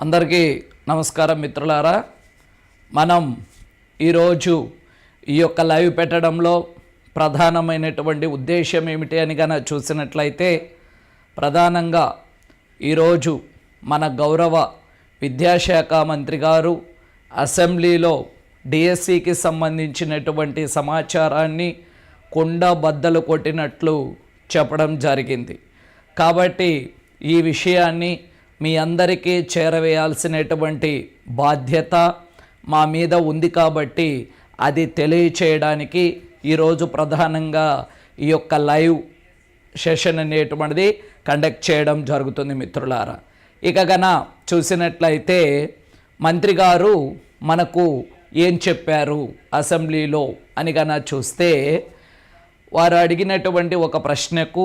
అందరికీ నమస్కారం మిత్రులారా. మనం ఈరోజు ఈ యొక్క లైవ్ పెట్టడంలో ప్రధానమైనటువంటి ఉద్దేశం ఏమిటి అని కనుక చూసినట్లయితే ప్రధానంగా ఈరోజు మన గౌరవ విద్యాశాఖ మంత్రి గారు అసెంబ్లీలో డిఎస్సికి సంబంధించినటువంటి సమాచారాన్ని కుండ బద్దలు కొట్టినట్లు చెప్పడం జరిగింది. కాబట్టి ఈ విషయాన్ని మీ అందరికీ చేరవేయాల్సినటువంటి బాధ్యత మా మీద ఉంది కాబట్టి అది తెలియచేయడానికి ఈరోజు ప్రధానంగా ఈ యొక్క లైవ్ సెషన్ అనేటువంటిది కండక్ట్ చేయడం జరుగుతుంది మిత్రులారా. ఇక గన చూసినట్లయితే మంత్రి గారు మనకు ఏం చెప్పారు అసెంబ్లీలో అని గన చూస్తే వారు అడిగినటువంటి ఒక ప్రశ్నకు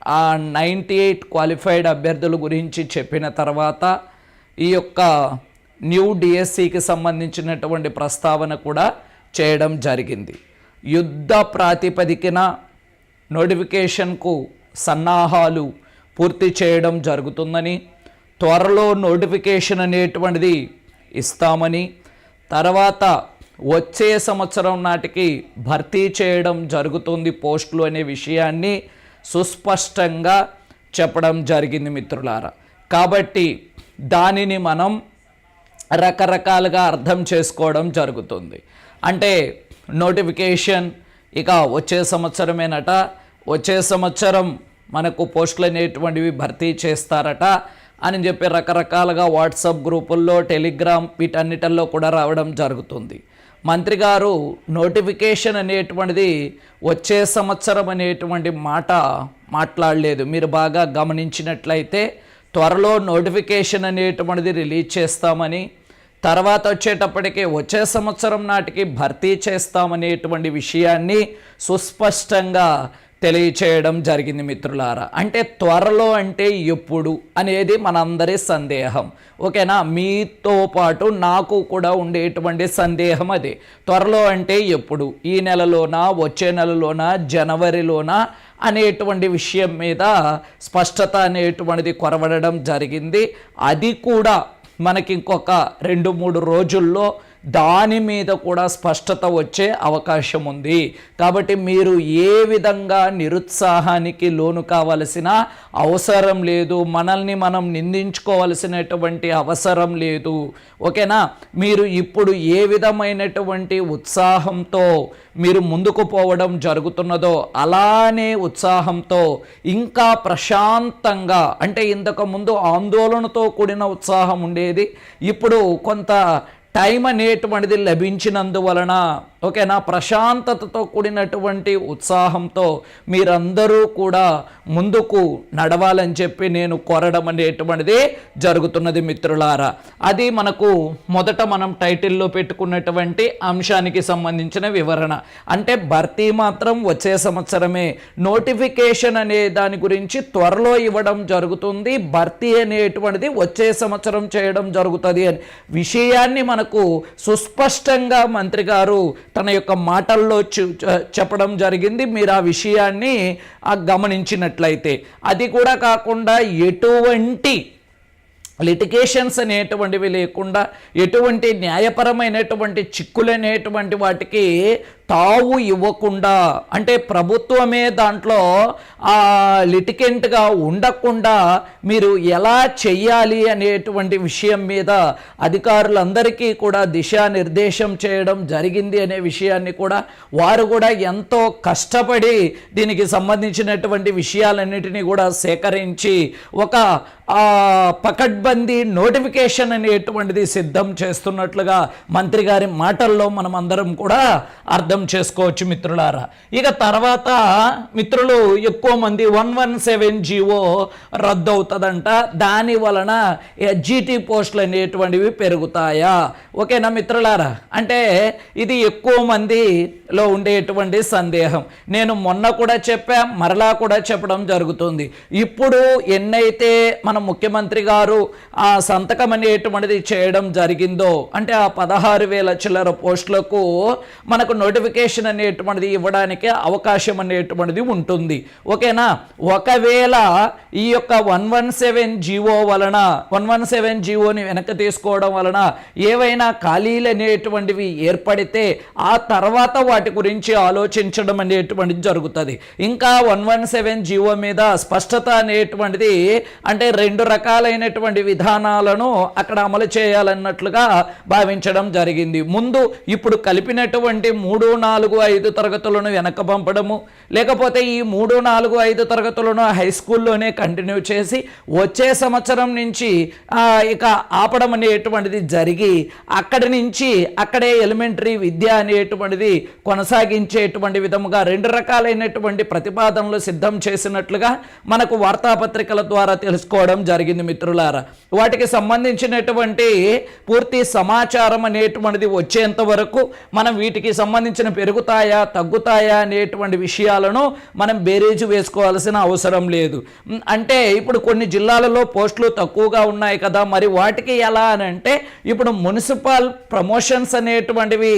ఆ నైంటీ ఎయిట్ క్వాలిఫైడ్ అభ్యర్థుల గురించి చెప్పిన తర్వాత ఈ యొక్క న్యూ డిఎస్సికి సంబంధించినటువంటి ప్రస్తావన కూడా చేయడం జరిగింది. యుద్ధ ప్రాతిపదికన నోటిఫికేషన్కు సన్నాహాలు పూర్తి చేయడం జరుగుతుందని త్వరలో నోటిఫికేషన్ అనేటువంటిది ఇస్తామని తర్వాత వచ్చే సంవత్సరం నాటికి భర్తీ చేయడం జరుగుతుంది పోస్టులు అనే విషయాన్ని సుస్పష్టంగా చెప్పడం జరిగింది మిత్రులారా. కాబట్టి దానిని మనం రకరకాలుగా అర్థం చేసుకోవడం జరుగుతుంది. అంటే నోటిఫికేషన్ ఇక వచ్చే సంవత్సరమేనట వచ్చే సంవత్సరం మనకు పోస్టులు అనేటువంటివి భర్తీ చేస్తారట అని చెప్పి రకరకాలుగా వాట్సాప్ గ్రూపుల్లో టెలిగ్రామ్ వీటన్నిటిల్లో కూడా రావడం జరుగుతుంది. మంత్రి గారు నోటిఫికేషన్ అనేటువంటిది వచ్చే సంవత్సరం అనేటువంటి మాట మాట్లాడలేదు. మీరు బాగా గమనించినట్లయితే త్వరలో నోటిఫికేషన్ అనేటువంటిది రిలీజ్ చేస్తామని తర్వాత వచ్చేటప్పటికి వచ్చే సంవత్సరం నాటికి భర్తీ చేస్తామనేటువంటి విషయాన్ని సుస్పష్టంగా తెలియచేయడం జరిగింది మిత్రులారా. అంటే త్వరలో అంటే ఎప్పుడు అనేది మనందరి సందేహం. ఓకేనా? మీతో పాటు నాకు కూడా ఉండేటువంటి సందేహం అది. త్వరలో అంటే ఎప్పుడు? ఈ నెలలోనా? వచ్చే నెలలోనా? జనవరిలోనా? అనేటువంటి విషయం మీద స్పష్టత అనేటువంటిది కొరవడడం జరిగింది. అది కూడా మనకి ఇంకొక రెండు మూడు రోజుల్లో దాని మీద కూడా స్పష్టత వచ్చే అవకాశం ఉంది. కాబట్టి మీరు ఏ విధంగా నిరుత్సాహానికి లోను కావలసిన అవసరం లేదు మనల్ని మనం నిందించుకోవలసినటువంటి అవసరం లేదు. ఓకేనా? మీరు ఇప్పుడు ఏ విధమైనటువంటి ఉత్సాహంతో మీరు ముందుకు పోవడం జరుగుతున్నదో అలానే ఉత్సాహంతో ఇంకా ప్రశాంతంగా అంటే ఇంతకు ముందు ఆందోళనతో కూడిన ఉత్సాహం ఉండేది. ఇప్పుడు కొంత టైం అనేటువంటిది లభించినందువలన ఓకేనా ప్రశాంతతతో కూడినటువంటి ఉత్సాహంతో మీరందరూ కూడా ముందుకు నడవాలని చెప్పి నేను కోరడం అనేటువంటిది జరుగుతున్నది మిత్రులారా. అది మనకు మొదట మనం టైటిల్లో పెట్టుకున్నటువంటి అంశానికి సంబంధించిన వివరణ. అంటే భర్తీ మాత్రం వచ్చే సంవత్సరమే. నోటిఫికేషన్ అనే దాని గురించి త్వరలో ఇవ్వడం జరుగుతుంది. భర్తీ అనేటువంటిది వచ్చే సంవత్సరం చేయడం జరుగుతుంది అని. విషయాన్ని మనకు సుస్పష్టంగా మంత్రి గారు తన యొక్క మాటల్లో చెప్పడం జరిగింది. మీరు ఆ విషయాన్ని గమనించినట్లయితే. అది కూడా కాకుండా ఎటువంటి లిటిగేషన్స్ అనేటువంటివి లేకుండా ఎటువంటి న్యాయపరమైనటువంటి చిక్కులు అనేటువంటి వాటికి తావు ఇవ్వకుండా అంటే ప్రభుత్వమే దాంట్లో లిటికెంట్గా ఉండకుండా మీరు ఎలా చెయ్యాలి అనేటువంటి విషయం మీద అధికారులందరికీ కూడా దిశానిర్దేశం చేయడం జరిగింది అనే విషయాన్ని కూడా వారు కూడా ఎంతో కష్టపడి దీనికి సంబంధించినటువంటి విషయాలన్నిటినీ కూడా సేకరించి ఒక పకడ్బందీ నోటిఫికేషన్ అనేటువంటిది సిద్ధం చేస్తున్నట్లుగా మంత్రి గారి మాటల్లో మనం అందరం కూడా అర్థం అర్థం చేసుకోవచ్చు మిత్రులారా. ఇక తర్వాత మిత్రులు ఎక్కువ మంది వన్ వన్ సెవెన్ జీవో రద్దు అవుతుందంట దాని వలన ఎస్జిటి పోస్టులు అనేటువంటివి పెరుగుతాయా? ఓకేనా మిత్రులారా? అంటే ఇది ఎక్కువ మందిలో ఉండేటువంటి సందేహం. నేను మొన్న కూడా చెప్పా మరలా కూడా చెప్పడం జరుగుతుంది. ఇప్పుడు ఎన్నైతే మన ముఖ్యమంత్రి గారు ఆ సంతకం అనేటువంటిది చేయడం జరిగిందో అంటే ఆ పదహారు వేల చిల్లర పోస్టులకు మనకు నోటిఫికేషన్ నోటిఫికేషన్ అనేటువంటిది ఇవ్వడానికి అవకాశం అనేటువంటిది ఉంటుంది. ఓకేనా? ఒకవేళ ఈ యొక్క వన్ వన్ సెవెన్ జీవో వలన వన్ వన్ సెవెన్ జీవోని వెనక్కి తీసుకోవడం వలన ఏవైనా ఖాళీలు అనేటువంటివి ఏర్పడితే ఆ తర్వాత వాటి గురించి ఆలోచించడం అనేటువంటిది జరుగుతుంది. ఇంకా వన్ వన్ సెవెన్ జీవో మీద స్పష్టత అనేటువంటిది అంటే రెండు రకాలైనటువంటి విధానాలను అక్కడ అమలు చేయాలన్నట్లుగా భావించడం జరిగింది. ముందు ఇప్పుడు కలిపినటువంటి మూడు నాలుగు ఐదు తరగతులను వెనక పంపడము. లేకపోతే ఈ మూడు నాలుగు ఐదు తరగతులను హై స్కూల్లోనే కంటిన్యూ చేసి వచ్చే సంవత్సరం నుంచి ఆ, ఇక ఆపడం అనేటువంటిది జరిగి అక్కడి నుంచి అక్కడే ఎలిమెంటరీ విద్య అనేటువంటిది కొనసాగించేటువంటి విధముగా రెండు రకాలైనటువంటి ప్రతిపాదనలు సిద్ధం చేసినట్లుగా మనకు వార్తాపత్రికల ద్వారా తెలుసుకోవడం జరిగింది మిత్రులారా. వాటికి సంబంధించినటువంటి పూర్తి సమాచారం అనేటువంటిది వచ్చేంత వరకు మనం వీటికి సంబంధించి సంబంధించిన పెరుగుతాయా తగ్గుతాయా అనేటువంటి విషయాలను మనం బేరీజు వేసుకోవాల్సిన అవసరం లేదు. అంటే ఇప్పుడు కొన్ని జిల్లాలలో పోస్టులు తక్కువగా ఉన్నాయి కదా మరి వాటికి ఎలా అని అంటే ఇప్పుడు మున్సిపల్ ప్రమోషన్స్ అనేటువంటివి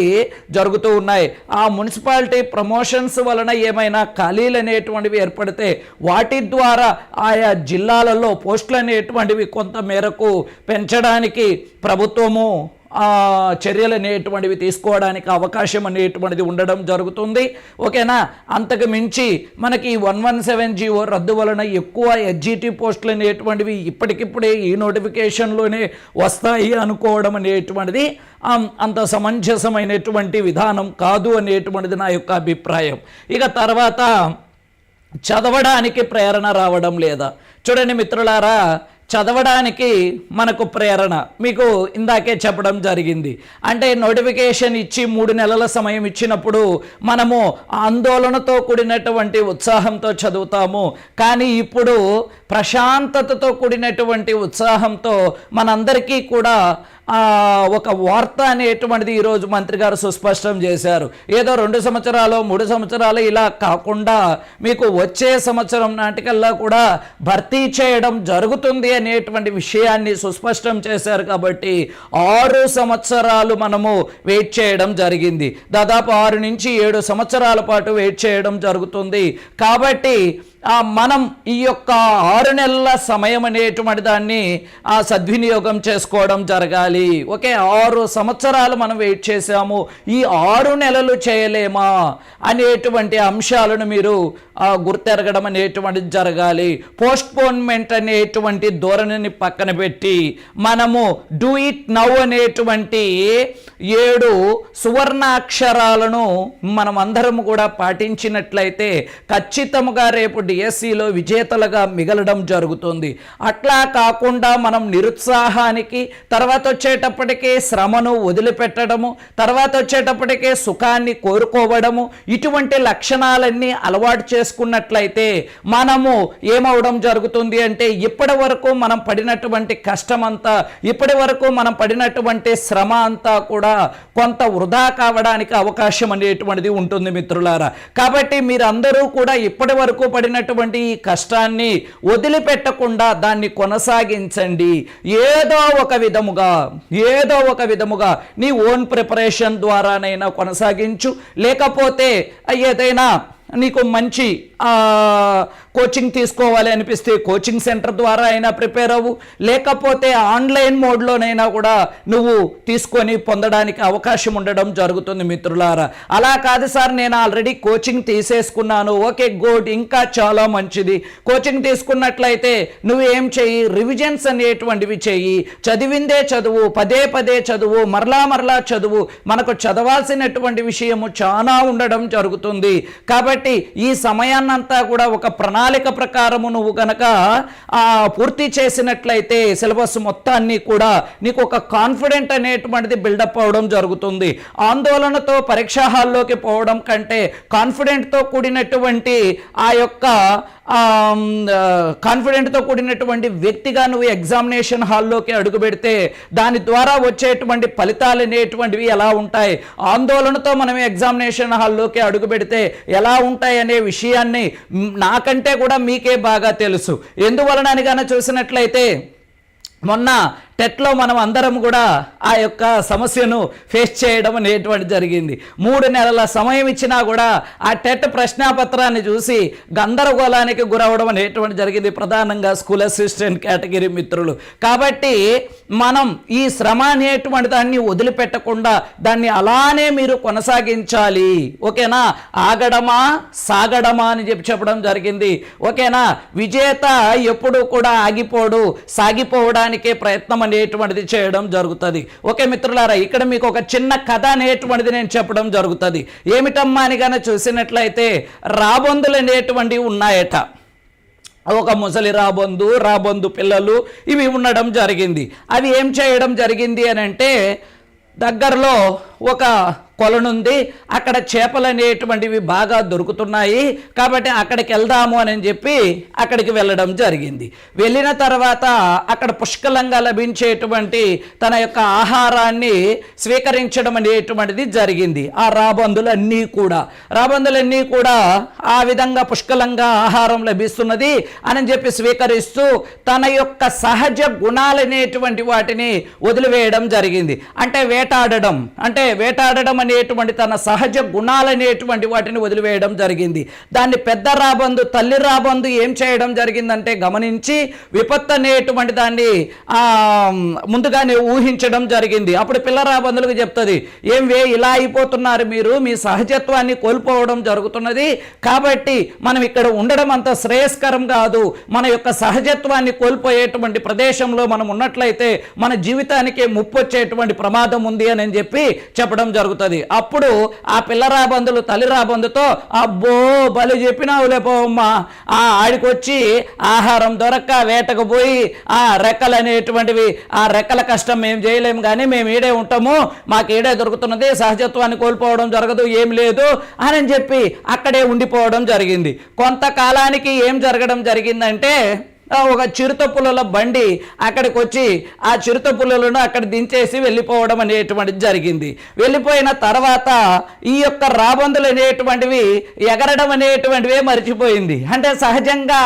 జరుగుతూ ఉన్నాయి. ఆ మున్సిపాలిటీ ప్రమోషన్స్ వలన ఏమైనా ఖాళీలు అనేటువంటివి ఏర్పడితే వాటి ద్వారా ఆయా జిల్లాలలో పోస్టులు అనేటువంటివి కొంత మేరకు పెంచడానికి ప్రభుత్వము చర్యలు అనేటువంటివి తీసుకోవడానికి అవకాశం అనేటువంటిది ఉండడం జరుగుతుంది. ఓకేనా? అంతకు మించి మనకి వన్ వన్ సెవెన్ జీవో రద్దు వలన ఎక్కువ ఎస్జిటి పోస్టులు అనేటువంటివి ఇప్పటికిప్పుడే ఈ నోటిఫికేషన్లోనే వస్తాయి అనుకోవడం అనేటువంటిది అంత సమంజసమైనటువంటి విధానం కాదు అనేటువంటిది నా యొక్క అభిప్రాయం. ఇక తర్వాత చదవడానికి ప్రేరణ రావడం లేదా? చూడండి మిత్రులారా చదవడానికి మనకు ప్రేరణ. మీకు ఇందాకే చెప్పడం జరిగింది. అంటే నోటిఫికేషన్ ఇచ్చి మూడు నెలల సమయం ఇచ్చినప్పుడు మనము ఆందోళనతో కూడినటువంటి ఉత్సాహంతో చదువుతాము. కానీ ఇప్పుడు ప్రశాంతతతో కూడినటువంటి ఉత్సాహంతో మనందరికీ కూడా ఒక వార్త అనేటువంటిది ఈరోజు మంత్రి గారు సుస్పష్టం చేశారు. ఏదో రెండు సంవత్సరాలు మూడు సంవత్సరాలు ఇలా కాకుండా మీకు వచ్చే సంవత్సరం నాటికల్లా కూడా భర్తీ చేయడం జరుగుతుంది అనేటువంటి విషయాన్ని సుస్పష్టం చేశారు కాబట్టి ఆరు సంవత్సరాలు మనము వెయిట్ చేయడం జరిగింది. దాదాపు ఆరు నుంచి ఏడు సంవత్సరాల పాటు వెయిట్ చేయడం జరుగుతుంది. కాబట్టి మనం ఈ యొక్క ఆరు నెలల సమయం అనేటువంటి దాన్ని ఆ సద్వినియోగం చేసుకోవడం జరగాలి. ఓకే ఆరు సంవత్సరాలు మనం వెయిట్ చేసాము ఈ ఆరు నెలలు చేయలేమా అనేటువంటి అంశాలను మీరు గుర్తెరగడం అనేటువంటిది జరగాలి. పోస్ట్పోన్మెంట్ అనేటువంటి ధోరణిని పక్కన పెట్టి మనము డూ ఇట్ నవ్ అనేటువంటి ఏడు సువర్ణాక్షరాలను మనం అందరం కూడా పాటించినట్లయితే ఖచ్చితంగా రేపు డిఎస్సిలో విజేతలుగా మిగలడం జరుగుతుంది. అట్లా కాకుండా మనం నిరుత్సాహానికి తర్వాత వచ్చేటప్పటికే శ్రమను వదిలిపెట్టడము తర్వాత వచ్చేటప్పటికే సుఖాన్ని కోరుకోవడము ఇటువంటి లక్షణాలన్నీ అలవాటు చేసుకున్నట్లయితే మనము ఏమవడం జరుగుతుంది అంటే ఇప్పటి వరకు మనం పడినటువంటి కష్టమంతా ఇప్పటి వరకు మనం పడినటువంటి శ్రమ అంతా కూడా కొంత వృధా కావడానికి అవకాశం అనేటువంటిది ఉంటుంది మిత్రులారా. కాబట్టి మీరందరూ కూడా ఇప్పటి వరకు ఉన్నటువంటి ఈ కష్టాన్ని వదిలిపెట్టకుండా దాన్ని కొనసాగించండి. ఏదో ఒక విధముగా ఏదో ఒక విధముగా నీ ఓన్ ప్రిపరేషన్ ద్వారానైనా కొనసాగించు. లేకపోతే ఏదైనా నీకు మంచి కోచింగ్ తీసుకోవాలి అనిపిస్తే కోచింగ్ సెంటర్ ద్వారా అయినా ప్రిపేర్ అవ్వు. లేకపోతే ఆన్లైన్ మోడ్లోనైనా కూడా నువ్వు తీసుకొని పొందడానికి అవకాశం ఉండడం జరుగుతుంది మిత్రులారా. అలా కాదు సార్ నేను ఆల్రెడీ కోచింగ్ తీసేసుకున్నాను. ఓకే గుడ్ ఇంకా చాలా మంచిది. కోచింగ్ తీసుకున్నట్లయితే నువ్వు ఏం చెయ్యి? రివిజన్స్ అనేటువంటివి చెయ్యి. చదివిందే చదువు పదే పదే చదువు మరలా మరలా చదువు. మనకు చదవాల్సినటువంటి విషయము చాలా ఉండడం జరుగుతుంది. కాబట్టి ఈ సమయాన్నంతా కూడా ఒక ప్రణాళిక ప్రకారము నువ్వు కనుక పూర్తి చేసినట్లయితే సిలబస్ మొత్తాన్ని కూడా నీకు ఒక కాన్ఫిడెంట్ అనేటువంటిది బిల్డప్ అవడం జరుగుతుంది. ఆందోళనతో పరీక్షా హాల్లోకి పోవడం కంటే కాన్ఫిడెంట్తో కూడినటువంటి ఆ యొక్క కాన్ఫిడెంట్తో కూడినటువంటి వ్యక్తిగా నువ్వు ఎగ్జామినేషన్ హాల్లోకి అడుగు పెడితే దాని ద్వారా వచ్చేటువంటి ఫలితాలు అనేటువంటివి ఎలా ఉంటాయి? ఆందోళనతో మనం ఎగ్జామినేషన్ హాల్లోకి అడుగు పెడితే ఎలా ఉంటాయి అనే విషయాన్ని నాకంటే కూడా మీకే బాగా తెలుసు. ఎందువలన అని చూసినట్లయితే మొన్న టెట్లో మనం అందరం కూడా ఆ యొక్క సమస్యను ఫేస్ చేయడం అనేటువంటి జరిగింది. మూడు నెలల సమయం ఇచ్చినా కూడా ఆ టెట్ ప్రశ్నాపత్రాన్ని చూసి గందరగోళానికి గురవడం అనేటువంటి జరిగింది ప్రధానంగా స్కూల్ అసిస్టెంట్ కేటగిరీ మిత్రులు. కాబట్టి మనం ఈ శ్రమ అనేటువంటి దాన్ని వదిలిపెట్టకుండా దాన్ని అలానే మీరు కొనసాగించాలి. ఓకేనా? ఆగడమా సాగడమా అని చెప్పి చెప్పడం జరిగింది. ఓకేనా? విజేత ఎప్పుడూ కూడా ఆగిపోడు సాగిపోవడానికే ప్రయత్నం అనేటువంటిది చేయడం జరుగుతుంది. ఓకే మిత్రులారా ఇక్కడ మీకు ఒక చిన్న కథ అనేటువంటిది నేను చెప్పడం జరుగుతుంది. ఏమిటమ్మా అని కానీ చూసినట్లయితే రాబొందులు అనేటువంటివి ఉన్నాయట. ఒక ముసలి రాబొందు రాబొందు పిల్లలు ఇవి ఉండడం జరిగింది. అవి ఏం చేయడం జరిగింది అని అంటే దగ్గరలో ఒక కొలనుంది అక్కడ చేపలు అనేటువంటివి బాగా దొరుకుతున్నాయి కాబట్టి అక్కడికి వెళ్దాము అని చెప్పి అక్కడికి వెళ్ళడం జరిగింది. వెళ్ళిన తర్వాత అక్కడ పుష్కలంగా లభించేటువంటి తన యొక్క ఆహారాన్ని స్వీకరించడం అనేటువంటిది జరిగింది. ఆ రాబందులన్నీ కూడా. రాబందులన్నీ కూడా ఆ విధంగా పుష్కలంగా ఆహారం లభిస్తున్నది అని చెప్పి స్వీకరిస్తూ తన యొక్క సహజ గుణాలనేటువంటి వాటిని వదిలివేయడం జరిగింది. అంటే వేటాడడం. అంటే వేటాడడం అనేటువంటి తన సహజ గుణాలనేటువంటి వాటిని వదిలివేయడం జరిగింది. దాన్ని పెద్ద రాబందు తల్లి రాబందు ఏం చేయడం జరిగిందంటే గమనించి విపత్తు అనేటువంటి దాన్ని ముందుగానే ఊహించడం జరిగింది. అప్పుడు పిల్ల రాబందులకు చెప్తుంది ఏం వే ఇలా అయిపోతున్నారు మీరు మీ సహజత్వాన్ని కోల్పోవడం జరుగుతున్నది. కాబట్టి మనం ఇక్కడ ఉండడం అంత శ్రేయస్కరం కాదు. మన యొక్క సహజత్వాన్ని కోల్పోయేటువంటి ప్రదేశంలో మనం ఉన్నట్లయితే మన జీవితానికే ముప్పు వచ్చేటువంటి ప్రమాదం ఉంది అని చెప్పి చెప్పడం జరుగుతుంది. అప్పుడు ఆ పిల్ల రాబందులు తల్లి రాబందుతో అబ్బో బలి చెప్పినావులే పోమ్మా. ఆ ఆడికొచ్చి ఆహారం దొరక్క వేటకు పోయి ఆ రెక్కలు అనేటువంటివి ఆ రెక్కల కష్టం మేము చేయలేము కానీ మేము ఈడే ఉంటాము మాకు ఈడే దొరుకుతున్నది సహజత్వాన్ని కోల్పోవడం జరగదు ఏం లేదు అని చెప్పి అక్కడే ఉండిపోవడం జరిగింది. కొంతకాలానికి ఏం జరగడం జరిగిందంటే ఒక చిరుత పుల్లల బండి అక్కడికి వచ్చి ఆ చిరుత పుల్లలను అక్కడ దించేసి వెళ్ళిపోవడం అనేటువంటిది జరిగింది. వెళ్ళిపోయిన తర్వాత ఈ యొక్క రాబందులు అనేటువంటివి ఎగరడం అనేటువంటివే మర్చిపోయింది. అంటే సహజంగా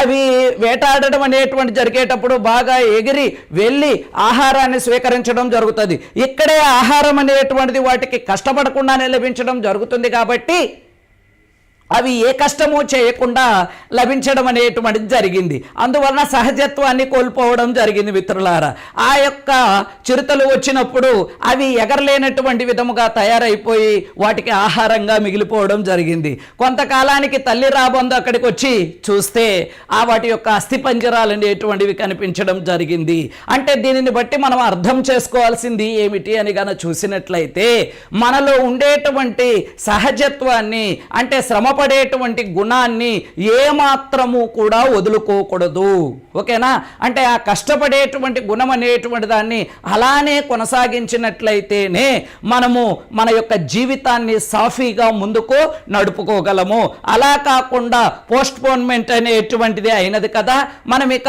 అవి వేటాడడం అనేటువంటి జరిగేటప్పుడు బాగా ఎగిరి వెళ్ళి ఆహారాన్ని స్వీకరించడం జరుగుతుంది. ఇక్కడే ఆహారం అనేటువంటిది వాటికి కష్టపడకుండానే లభించడం జరుగుతుంది కాబట్టి అవి ఏ కష్టము చేయకుండా లభించడం అనేటువంటిది జరిగింది. అందువలన సహజత్వాన్ని కోల్పోవడం జరిగింది మిత్రులారా. ఆ యొక్క చిరుతలు వచ్చినప్పుడు అవి ఎగరలేనటువంటి విధముగా తయారైపోయి వాటికి ఆహారంగా మిగిలిపోవడం జరిగింది. కొంతకాలానికి తల్లి రాబందు అక్కడికి వచ్చి చూస్తే ఆ వాటి యొక్క అస్థిపంజరాలు అనేటువంటివి కనిపించడం జరిగింది. అంటే దీనిని బట్టి మనం అర్థం చేసుకోవాల్సింది ఏమిటి అని కనుక చూసినట్లయితే మనలో ఉండేటువంటి సహజత్వాన్ని అంటే శ్రమ శ్రమపడేటువంటి గుణాన్ని ఏమాత్రము కూడా వదులుకోకూడదు. ఓకేనా? అంటే ఆ కష్టపడేటువంటి గుణం అనేటువంటి దాన్ని అలానే కొనసాగించినట్లయితేనే మనము మన యొక్క జీవితాన్ని సాఫీగా ముందుకు నడుపుకోగలము. అలా కాకుండా పోస్ట్పోన్మెంట్ అనేటువంటిది అయినది కదా. మనం ఇక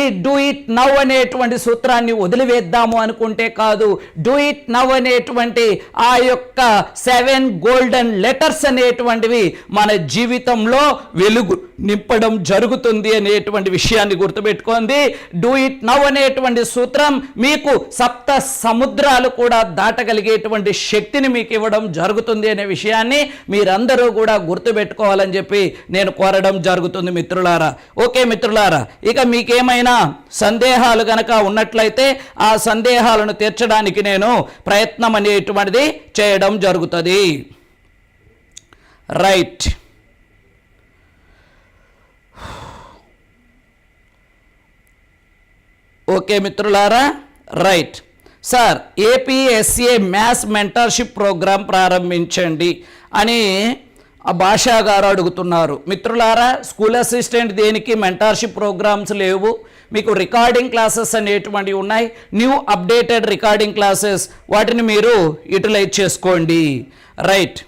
ఈ డూ ఇట్ నవ్ అనేటువంటి సూత్రాన్ని వదిలివేద్దాము అనుకుంటే కాదు. డూ ఇట్ నవ్ అనేటువంటి ఆ యొక్క సెవెన్ గోల్డెన్ లెటర్స్ అనేటువంటివి మన జీవితంలో వెలుగు నింపడం జరుగుతుంది అనేటువంటి విషయాన్ని గుర్తుపెట్టుకోండి. డూ ఇట్ నవ్ అనేటువంటి సూత్రం మీకు సప్త సముద్రాలు కూడా దాటగలిగేటువంటి శక్తిని మీకు ఇవ్వడం జరుగుతుంది అనే విషయాన్ని మీరందరూ కూడా గుర్తుపెట్టుకోవాలని చెప్పి నేను కోరడం జరుగుతుంది మిత్రులారా. ఓకే మిత్రులారా ఇక మీకేమైనా సందేహాలు గనక ఉన్నట్లయితే ఆ సందేహాలను తీర్చడానికి నేను ప్రయత్నం అనేటువంటిది చేయడం జరుగుతుంది. రైట్. ఓకే మిత్రులారా right. Sir APSA maths mentorship program ప్రారంభించండి అని ఆ భాషా గారు అడుగుతున్నారు. మిత్రులారా స్కూల్ అసిస్టెంట్ దేనికి మెంటార్షిప్ ప్రోగ్రామ్స్ లేవు? మీకు రికార్డింగ్ క్లాసెస్ అనేటువంటివి ఉన్నాయి. న్యూ అప్డేటెడ్ రికార్డింగ్ క్లాసెస్ వాటిని మీరు యూటిలైజ్ చేసుకోండి. రైట్.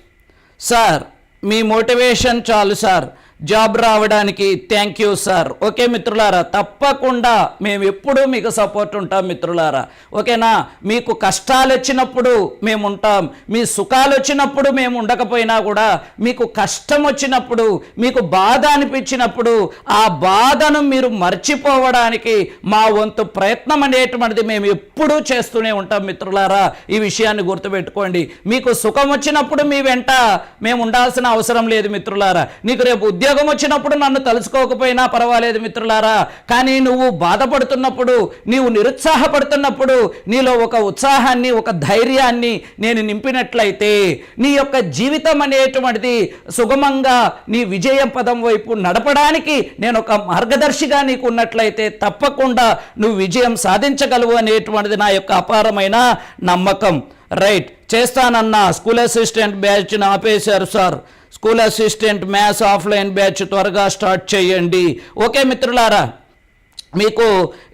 సార్ మీ మోటివేషన్ చాలు సార్. జాబ్ రావడానికి థ్యాంక్ యూ సార్ ఓకే మిత్రులారా? తప్పకుండా మేము ఎప్పుడూ మీకు సపోర్ట్ ఉంటాం మిత్రులారా. ఓకేనా? మీకు కష్టాలు వచ్చినప్పుడు మేము ఉంటాం. మీ సుఖాలు వచ్చినప్పుడు మేము ఉండకపోయినా కూడా మీకు కష్టం వచ్చినప్పుడు మీకు బాధ అనిపించినప్పుడు ఆ బాధను మీరు మర్చిపోవడానికి మా వంతు ప్రయత్నం అనేటువంటిది మేము ఎప్పుడూ చేస్తూనే ఉంటాం మిత్రులారా. ఈ విషయాన్ని గుర్తుపెట్టుకోండి. మీకు సుఖం వచ్చినప్పుడు మీ వెంట మేము ఉండాల్సిన అవసరం లేదు మిత్రులారా. నీకు రేపు ఉద్యోగం ఉద్యోగం వచ్చినప్పుడు నన్ను తలుచుకోకపోయినా పర్వాలేదు మిత్రులారా. కానీ నువ్వు బాధపడుతున్నప్పుడు నీవు నిరుత్సాహపడుతున్నప్పుడు నీలో ఒక ఉత్సాహాన్ని ఒక ధైర్యాన్ని నేను నింపినట్లయితే నీ యొక్క జీవితం అనేటువంటిది సుగమంగా నీ విజయం పదం వైపు నడపడానికి నేను ఒక మార్గదర్శిగా నీకు ఉన్నట్లయితే తప్పకుండా నువ్వు విజయం సాధించగలవు అనేటువంటిది నా యొక్క అపారమైన నమ్మకం. రైట్ చేస్తానన్నా. స్కూల్ అసిస్టెంట్ బ్యాచ్ని ఆపేశారు sir. School assistant maths offline batch త్వరగా స్టార్ట్ చేయండి. ఓకే మిత్రులారా మీకు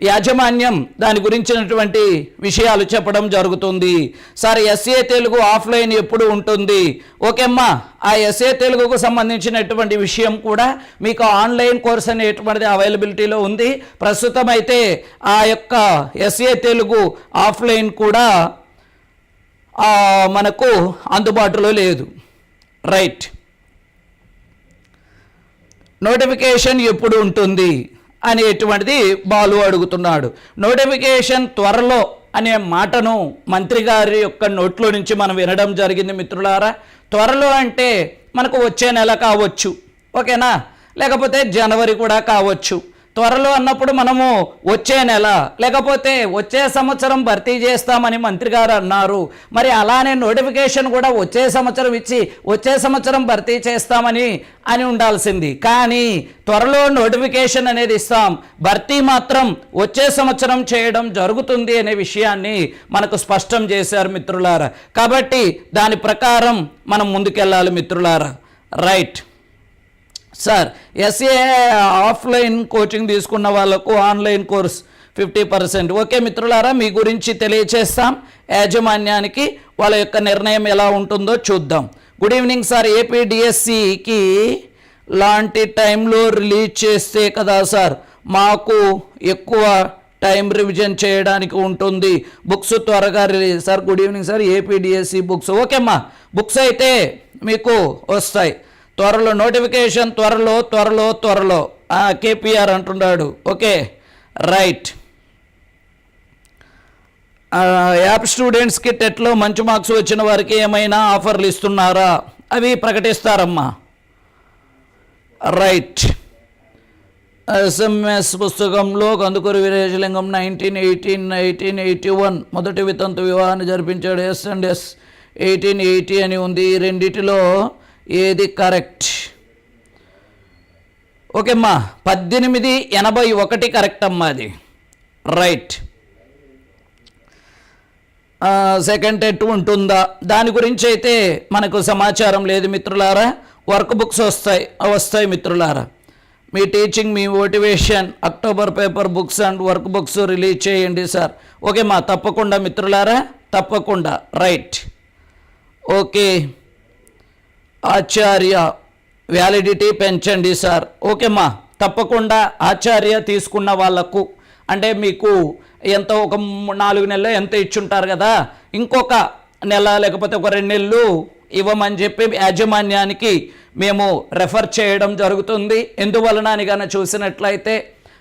యాజమాన్యం దాని గురించినటువంటి విషయాలు చెప్పడం జరుగుతుంది. సార్ ఎస్ఏ తెలుగు ఆఫ్లైన్ ఎప్పుడు ఉంటుంది? ఓకే అమ్మా. ఆ ఎస్ఏ తెలుగుకు సంబంధించినటువంటి విషయం కూడా మీకు ఆన్లైన్ కోర్స్ అనేటువంటిది అవైలబిలిటీలో ఉంది. ప్రస్తుతం అయితే ఆ యొక్క ఎస్ఏ తెలుగు ఆఫ్లైన్ కూడా మనకు అందుబాటులో లేదు. రైట్ నోటిఫికేషన్ ఎప్పుడు ఉంటుంది అనేటువంటిది బాలు అడుగుతున్నాడు. నోటిఫికేషన్ త్వరలో అనే మాటను మంత్రి గారి యొక్క నోట్లో నుంచి మనం వినడం జరిగింది మిత్రులారా. త్వరలో అంటే మనకు వచ్చే నెల కావచ్చు. ఓకేనా? లేకపోతే జనవరి కూడా కావచ్చు. త్వరలో అన్నప్పుడు మనము వచ్చే నెల లేకపోతే వచ్చే సంవత్సరం భర్తీ చేస్తామని మంత్రి గారు అన్నారు. మరి అలానే నోటిఫికేషన్ కూడా వచ్చే సంవత్సరం ఇచ్చి వచ్చే సంవత్సరం భర్తీ చేస్తామని అని ఉండాల్సింది. కానీ త్వరలో నోటిఫికేషన్ అనేది ఇస్తాం. భర్తీ మాత్రం వచ్చే సంవత్సరం చేయడం జరుగుతుంది అనే విషయాన్ని మనకు స్పష్టం చేశారు మిత్రులారా. కాబట్టి దాని ప్రకారం మనం ముందుకెళ్ళాలి మిత్రులారా. Right. Sir SA offline coaching తీసుకున్న వాళ్ళకు online course fifty percent okay మిత్రులారా మీ గురించి తెలియచేస్తాం. యాజమాన్యానికి వాళ్ళ యొక్క నిర్ణయం ఎలా ఉంటుందో చూద్దాం. గుడ్ ఈవినింగ్ సార్ ఏపీడిఎస్సికి లాంటి టైంలో రిలీజ్ చేస్తే కదా సార్ మాకు ఎక్కువ టైం రివిజన్ చేయడానికి ఉంటుంది. బుక్స్ త్వరగా release sir good evening sir APDSC books ఓకేమ్మా books అయితే మీకు వస్తాయి. త్వరలో నోటిఫికేషన్ త్వరలో త్వరలో త్వరలో. కేపీఆర్ అంటున్నాడు. Okay right. యాప్ స్టూడెంట్స్కి టెట్లో మంచి మార్క్స్ వచ్చిన వారికి ఏమైనా ఆఫర్లు ఇస్తున్నారా? అవి ప్రకటిస్తారమ్మా. రైట్. ఎస్ఎంఎస్ పుస్తకంలో Kandukuri Veeresalingam nineteen eighteen nineteen eighty one. మొదటి వితంతు వివాహాన్ని జరిపించాడు S and S eighteen eighty అని ఉంది ఈ రెండిటిలో. ఏది కరెక్ట్? ఓకేమ్మా పద్దెనిమిది ఎనభై ఒకటి కరెక్ట్ అమ్మా అది. రైట్. సెకండ్ టెట్ ఉంటుందా? దాని గురించి అయితే మనకు సమాచారం లేదు మిత్రులారా. వర్క్ బుక్స్ వస్తాయి వస్తాయి మిత్రులారా. మీ teaching me motivation October paper books and work books release చేయండి సార్. ఓకే మా తప్పకుండా మిత్రులారా తప్పకుండా. రైట్. ఓకే. ఆచార్య వ్యాలిడిటీ పెంచండి సార్. ఓకేమ్మా తప్పకుండా ఆచార్య తీసుకున్న వాళ్ళకు అంటే మీకు ఎంత ఒక నాలుగు నెలలు ఎంత ఇచ్చుంటారు కదా? ఇంకొక నెల లేకపోతే ఒక రెండు నెలలు ఇవ్వమని చెప్పి యాజమాన్యానికి మేము రెఫర్ చేయడం జరుగుతుంది. ఎందువలన అని కానీ చూసినట్లయితే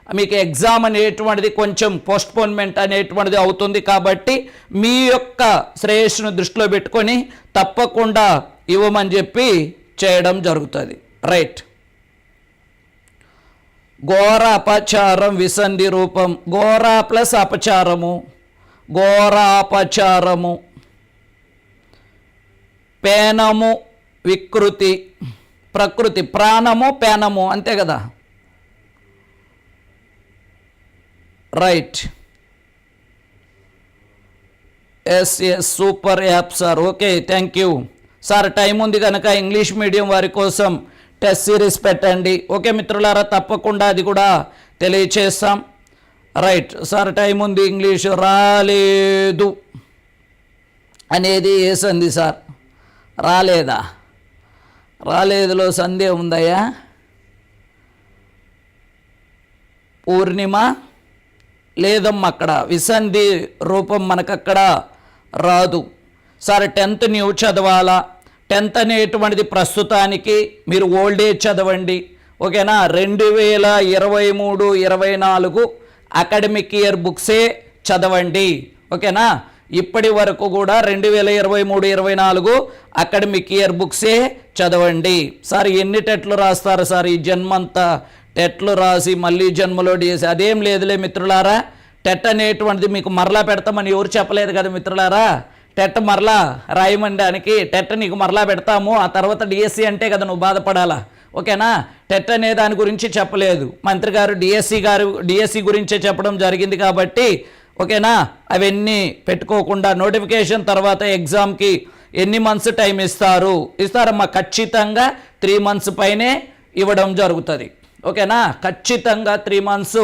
మీకు ఎగ్జామ్ అనేటువంటిది కొంచెం పోస్ట్పోన్మెంట్ అనేటువంటిది అవుతుంది కాబట్టి మీ యొక్క శ్రేయస్సును దృష్టిలో పెట్టుకొని తప్పకుండా ఇవ్వమని చెప్పి చేయడం జరుగుతుంది. రైట్ ఘోర అపచారం విసంధి రూపం. ఘోర ప్లస్ అపచారము. ఘోర అపచారము. పేనము వికృతి. ప్రకృతి. ప్రాణము పేనము. అంతే కదా? Right S S super app sir okay thank you sir time ఉంది కనుక ఇంగ్లీష్ మీడియం వారి కోసం టెస్ట్ సిరీస్ పెట్టండి. ఓకే మిత్రులారా తప్పకుండా అది కూడా తెలియచేస్తాం. రైట్ సార్ టైం ఉంది ఇంగ్లీష్ రాలేదు అనేది ఏ సంధి సార్? రాలేదా? రాలేదులో సందేహం ఉందయ్యా? పూర్ణిమ? లేదమ్మా అక్కడ విసంధి రూపం మనకక్కడ రాదు. సరే టెన్త్ న్యూ చదవాలా? టెన్త్ అనేటువంటిది ప్రస్తుతానికి మీరు ఓల్డ్ ఏజ్ చదవండి. ఓకేనా? రెండు వేల ఇరవై మూడు ఇరవై నాలుగు అకాడమిక్ ఇయర్ బుక్సే చదవండి. ఓకేనా? ఇప్పటి వరకు కూడా రెండు వేల ఇరవై మూడు ఇరవై నాలుగు అకాడమిక్ ఇయర్ బుక్సే చదవండి. సార్ ఎన్ని టెట్లు రాస్తారు సార్? ఈ జన్మంతా టెట్లు రాసి మళ్ళీ జన్మలో చేసి అదేం లేదులే మిత్రులారా. టెట్ అనేటువంటిది మీకు మరలా పెడతామని ఎవరు చెప్పలేదు కదా మిత్రులారా? టెట్ మరలా రాయమండానికి టెట్ నీకు మరలా పెడతాము ఆ తర్వాత డిఎస్సి అంటే కదా నువ్వు బాధపడాలా? ఓకేనా? టెట్ అనే దాని గురించి చెప్పలేదు. మంత్రి గారు డిఎస్సి గారు డిఎస్సి గురించే చెప్పడం జరిగింది కాబట్టి ఓకేనా? అవన్నీ పెట్టుకోకుండా నోటిఫికేషన్ తర్వాత ఎగ్జామ్కి ఎన్ని మంత్స్ టైం ఇస్తారు? ఇస్తారమ్మా ఖచ్చితంగా త్రీ మంత్స్ పైనే ఇవ్వడం జరుగుతుంది. ఓకేనా? ఖచ్చితంగా త్రీ మంత్స్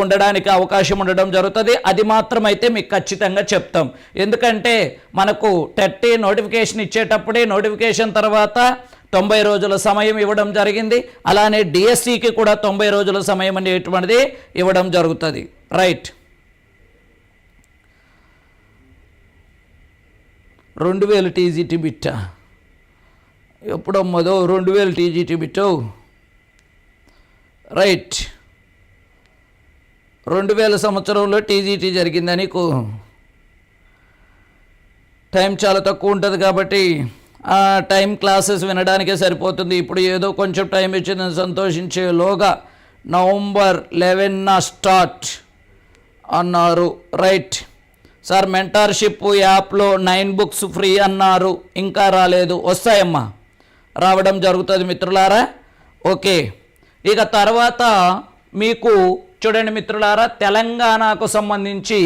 ఉండడానికి అవకాశం ఉండడం జరుగుతుంది. అది మాత్రం అయితే మీకు ఖచ్చితంగా చెప్తాం. ఎందుకంటే మనకు టెట్టి నోటిఫికేషన్ ఇచ్చేటప్పుడే నోటిఫికేషన్ తర్వాత తొంభై రోజుల సమయం ఇవ్వడం జరిగింది. అలానే డిఎస్సికి కూడా తొంభై రోజుల సమయం అనేటువంటిది ఇవ్వడం జరుగుతుంది. రైట్ రెండు వేలు టీజీటీ బిట్ట. ఎప్పుడమ్మదో రెండు వేలు టీజీటీ బిట్టో. రైట్. రెండు వేల సంవత్సరంలో టీజీటీ జరిగిందని కో టైం చాలా తక్కువ ఉంటుంది కాబట్టి ఆ టైం క్లాసెస్ వినడానికే సరిపోతుంది. ఇప్పుడు ఏదో కొంచెం టైం ఇచ్చిందని సంతోషించేలోగా నవంబర్ లెవెన్న స్టార్ట్ అన్నారు. రైట్. సార్ మెంటార్షిప్ యాప్లో నైన్ బుక్స్ ఫ్రీ అన్నారు. ఇంకా రాలేదు. వస్తాయమ్మా. రావడం జరుగుతుంది మిత్రులారా. ఓకే. ఇక తర్వాత మీకు చూడండి మిత్రులారా తెలంగాణకు సంబంధించి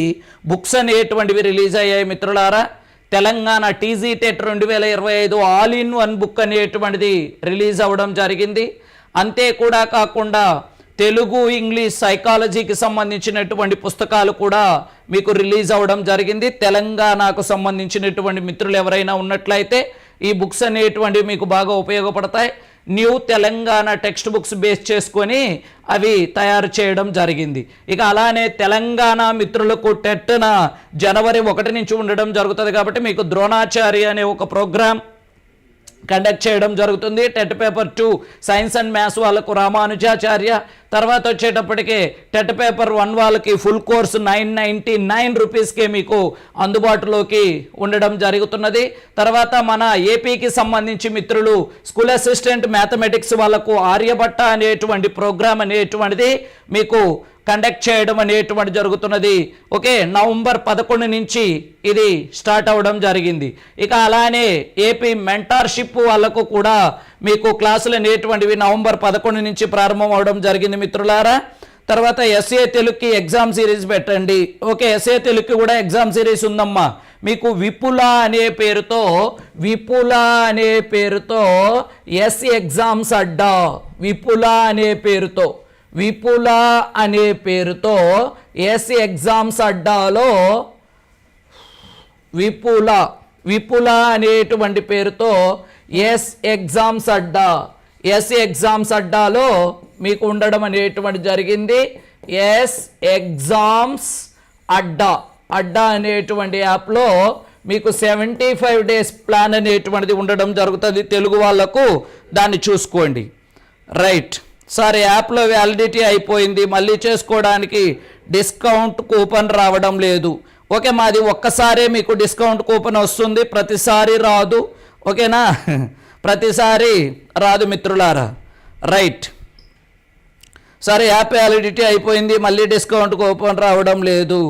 బుక్స్ అనేటువంటివి రిలీజ్ అయ్యాయి మిత్రులారా. తెలంగాణ టీజీ టెట్ రెండు వేల ఇరవై ఐదు ఆల్ ఇన్ వన్ బుక్ అనేటువంటిది రిలీజ్ అవ్వడం జరిగింది. అంతే కూడా కాకుండా తెలుగు ఇంగ్లీష్ సైకాలజీకి సంబంధించినటువంటి పుస్తకాలు కూడా మీకు రిలీజ్ అవ్వడం జరిగింది. తెలంగాణకు సంబంధించినటువంటి మిత్రులు ఎవరైనా ఉన్నట్లయితే ఈ బుక్స్ అనేటువంటివి మీకు బాగా ఉపయోగపడతాయి. New Telangana text books base చేసుకొని అవి తయారు చేయడం జరిగింది. ఇక అలానే తెలంగాణ మిత్రులకు టెట్న జనవరి ఒకటి నుంచి ఉండడం జరుగుతుంది కాబట్టి మీకు ద్రోణాచార్య అనే ఒక ప్రోగ్రామ్ కండక్ట్ చేయడం జరుగుతుంది. TET paper two science and maths వాళ్ళకు రామానుజాచార్య. తర్వాత వచ్చేటప్పటికే టెట్ పేపర్ వన్ వాళ్ళకి full course nine ninety nine రూపీస్కే మీకు అందుబాటులోకి ఉండడం జరుగుతున్నది. తర్వాత మన ఏపీకి సంబంధించి మిత్రులు స్కూల్ అసిస్టెంట్ మ్యాథమెటిక్స్ వాళ్ళకు ఆర్యభట్ట అనేటువంటి ప్రోగ్రామ్ అనేటువంటిది మీకు కండక్ట్ చేయడం అనేటువంటి జరుగుతున్నది. ఓకే నవంబర్ పదకొండు నుంచి ఇది స్టార్ట్ అవ్వడం జరిగింది. ఇక అలానే ఏపీ మెంటార్షిప్ వాళ్ళకు కూడా మీకు క్లాసులు అనేటువంటివి నవంబర్ పదకొండు నుంచి ప్రారంభం అవడం జరిగింది మిత్రులారా. తర్వాత ఎస్ఏ తెలుగుకి ఎగ్జామ్ సిరీస్ పెట్టండి. ఓకే ఎస్ఏ తెలుగుకి కూడా ఎగ్జామ్ సిరీస్ ఉందమ్మా. మీకు విపుల అనే పేరుతో విపుల అనే పేరుతో ఎస్ ఎగ్జామ్స్ అడ్డా. విపుల అనే పేరుతో. విపుల అనే పేరుతో ఎస్ ఎగ్జామ్స్ అడ్డాలో విపుల విపుల అనేటువంటి పేరుతో S exams Adda. S exams అడ్డాలో మీకు ఉండడం అనేటువంటి జరిగింది. ఎస్ ఎగ్జామ్స్ అడ్డా. అడ్డా అనేటువంటి యాప్లో మీకు సెవెంటీ ఫైవ్ డేస్ ప్లాన్ అనేటువంటిది ఉండడం జరుగుతుంది. తెలుగు వాళ్ళకు దాన్ని చూసుకోండి. రైట్. సార్ యాప్లో వ్యాలిడిటీ అయిపోయింది మళ్ళీ చేసుకోవడానికి డిస్కౌంట్ కూపన్ రావడం లేదు. ఓకే మాది ఒక్కసారే మీకు డిస్కౌంట్ కూపన్ వస్తుంది ప్రతిసారి రాదు. ఓకేనా? ప్రతిసారి రాదు మిత్రులారా. రైట్. సరే యాప్ వ్యాలిడిటీ అయిపోయింది మళ్ళీ డిస్కౌంట్ కూపన్ రావడం లేదు.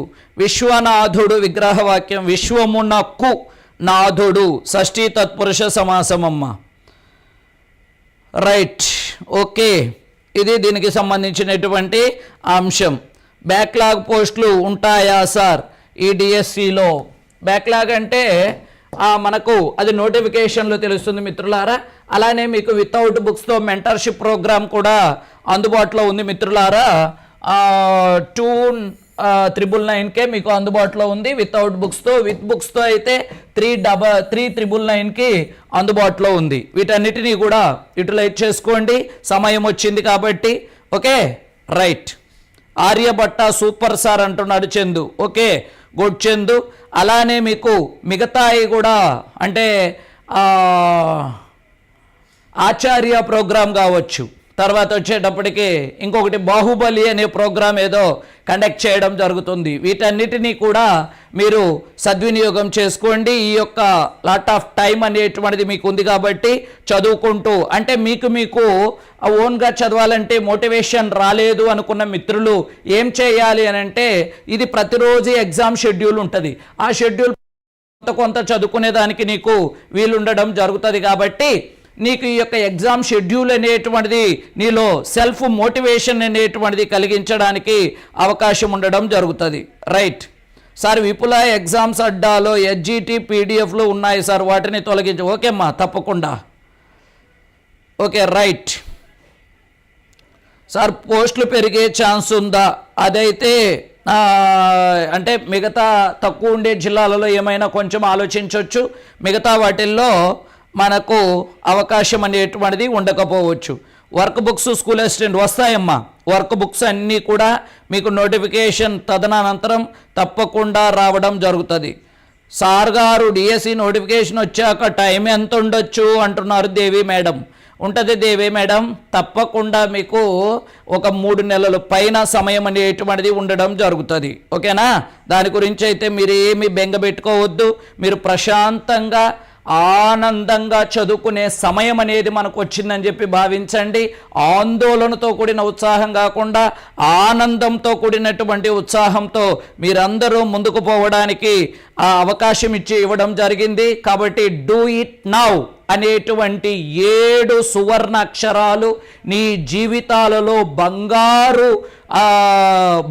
విశ్వనాథుడు విగ్రహవాక్యం విశ్వమునక్కు నాథుడు షష్ఠీ తత్పురుష సమాసమమ్మ. రైట్. ఓకే. ఇది దీనికి సంబంధించినటువంటి అంశం. బ్యాక్లాగ్ పోస్టులు ఉంటాయా సార్? ఈ డిఎస్సిలో బ్యాక్లాగ్ అంటే మనకు అది నోటిఫికేషన్లో తెలుస్తుంది మిత్రులారా. అలానే మీకు వితౌట్ బుక్స్తో మెంటర్షిప్ ప్రోగ్రామ్ కూడా అందుబాటులో ఉంది మిత్రులారా. టూ త్రిబుల్ నైన్కే మీకు అందుబాటులో ఉంది. వితౌట్ బుక్స్తో విత్ బుక్స్తో అయితే త్రీ డబ త్రీ త్రిబుల్ నైన్కి అందుబాటులో ఉంది. వీటన్నిటినీ కూడా యూటిలైజ్ చేసుకోండి. సమయం వచ్చింది కాబట్టి okay? Right Aryabhatta super sir అంటున్నాడు చందు. ఓకే? గుడ్ చందు. అలానే మీకు మిగతాయి కూడా అంటే ఆచార్య ప్రోగ్రాం కావచ్చు. తర్వాత వచ్చేటప్పటికి ఇంకొకటి బాహుబలి అనే ప్రోగ్రాం ఏదో కండక్ట్ చేయడం జరుగుతుంది. వీటన్నిటినీ కూడా మీరు సద్వినియోగం చేసుకోండి. ఈ యొక్క లాట్ ఆఫ్ టైం అనేటువంటిది మీకు ఉంది కాబట్టి చదువుకుంటూ అంటే మీకు మీకు ఓన్గా చదవాలంటే మోటివేషన్ రాలేదు అనుకున్న మిత్రులు ఏం చేయాలి అని అంటే ఇది ప్రతిరోజు ఎగ్జామ్ షెడ్యూల్ ఉంటుంది. ఆ షెడ్యూల్ కొంత కొంత చదువుకునేదానికి నీకు వీలుండడం జరుగుతుంది కాబట్టి నీకు ఈ యొక్క ఎగ్జామ్ షెడ్యూల్ అనేటువంటిది నీలో సెల్ఫ్ మోటివేషన్ అనేటువంటిది కలిగించడానికి అవకాశం ఉండడం జరుగుతుంది. రైట్. సార్ విపుల ఎగ్జామ్స్ అడ్డాలో ఎస్జిటి పీడిఎఫ్లు ఉన్నాయి సార్ వాటిని తొలగించు. ఓకేమ్మా తప్పకుండా. Okay right. సార్ పోస్టులు పెరిగే ఛాన్స్ ఉందా? అదైతే అంటే మిగతా తక్కువ ఉండే జిల్లాలలో ఏమైనా కొంచెం ఆలోచించవచ్చు మిగతా వాటిల్లో మనకు అవకాశం అనేటువంటిది ఉండకపోవచ్చు. వర్క్ బుక్స్ స్కూల్ అసిస్టెంట్ వస్తాయమ్మా. వర్క్ బుక్స్ అన్నీ కూడా మీకు నోటిఫికేషన్ తదనంతరం తప్పకుండా రావడం జరుగుతుంది. సార్ గారు డిఎస్సి నోటిఫికేషన్ వచ్చాక టైం ఎంత ఉండొచ్చు అంటున్నారు దేవి మేడం. ఉంటుంది దేవి మేడం తప్పకుండా మీకు ఒక మూడు నెలల పైన సమయం అనేటువంటిది ఉండడం జరుగుతుంది. ఓకేనా? దాని గురించి అయితే మీరు ఏమి బెంగ పెట్టుకోవద్దు. మీరు ప్రశాంతంగా ఆనందంగా చదువుకునే సమయం అనేది మనకు వచ్చిందని చెప్పి భావించండి. ఆందోళనతో కూడిన ఉత్సాహం కాకుండా ఆనందంతో కూడినటువంటి ఉత్సాహంతో మీరందరూ ముందుకు పోవడానికి ఆ అవకాశం ఇచ్చి ఇవ్వడం జరిగింది. కాబట్టి డూ ఇట్ నౌ అనేటువంటి ఏడు సువర్ణ అక్షరాలు నీ జీవితాలలో బంగారు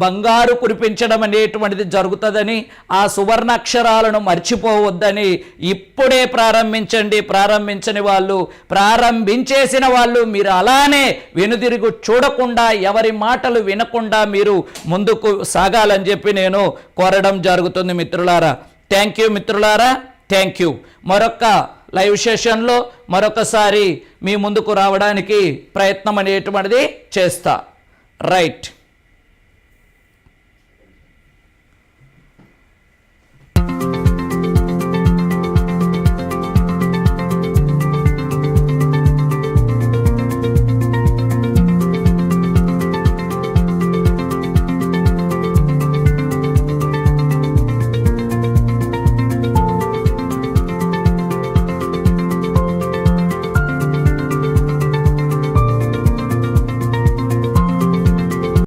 బంగారు కురిపించడం అనేటువంటిది జరుగుతుందని ఆ సువర్ణ అక్షరాలను మర్చిపోవద్దని ఇప్పుడే ప్రారంభించండి. ప్రారంభించని వాళ్ళు ప్రారంభించేసిన వాళ్ళు మీరు అలానే వెనుదిరుగు చూడకుండా ఎవరి మాటలు వినకుండా మీరు ముందుకు సాగాలని చెప్పి నేను కోరడం జరుగుతుంది మిత్రులారా. థ్యాంక్ యూ మిత్రులారా. థ్యాంక్ యూ మరొక లైవ్ సెషన్లో మరొకసారి మీ ముందుకు రావడానికి ప్రయత్నం అనేటువంటిది చేస్తా. రైట్